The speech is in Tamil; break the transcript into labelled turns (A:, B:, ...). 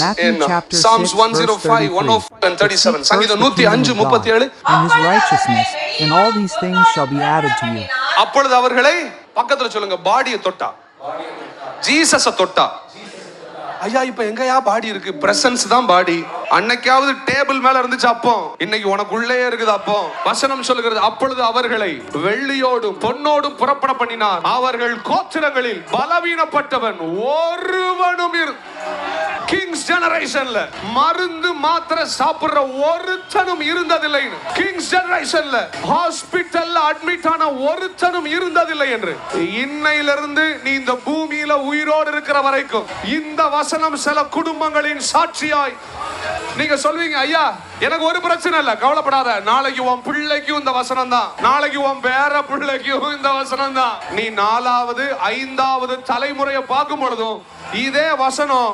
A: Matthew
B: in
A: chapter
B: Psalms
A: 6, verse
B: 105, 104 and 37.
A: Seek
B: சங்கீதம்
A: first the kingdom
B: 105,
A: of God
B: 37.
A: and his righteousness, and all these things shall be added to you.
B: அப்பொழுது அவர்களை பக்கத்துல சொல்லுங்க பாடியை தொட்டா. ஜீசஸ தொட்டா. ஐயா இப்ப எங்கயா பாடி இருக்கு? பிரசன்ஸ் தான் பாடி. அன்னைக்காவது டேபிள் மேல இருந்துச்சு அப்போ. இன்னைக்கு உனக்குள்ளே இருக்குது அப்போ. வசனம் சொல்லுகிறது அப்பொழுது அவர்களை வெள்ளியோடும் பொன்னோடும் புறப்பட பண்ணினார். அவர்கள் கோத்திரங்களில் பலவீனப்பட்டவன் ஒருவனும் இரு கிங்ஸ் ஜெனரேஷன்ல மருந்து மாத்திரை சாப்பிடுற ஒருத்தனும் இருந்ததில்லை கிங்ஸ் ஜெனரேஷன்ல ஹாஸ்பிட்டல்ல அட்மிட் ஆன ஒருத்தனும் இருந்ததில்லை என்று. இன்னையிலிருந்து நீ இந்த பூமியில உயிரோடு இருக்கிற வரைக்கும் இந்த வசனம் சில குடும்பங்களின் சாட்சியாய். நீங்க சொல்வீங்க ஐயா எனக்கு ஒரு பிரச்சனை இல்ல கவலைப்படாத. நாளைக்கு உன் பிள்ளைக்கும் இந்த வசனம் தான். நாளைக்கு உன் பேர பிள்ளைக்கும் இந்த வசனம் தான். நீ நாலாவது ஐந்தாவது தலைமுறையை பார்க்கும் பொழுதும் இதே வசனம்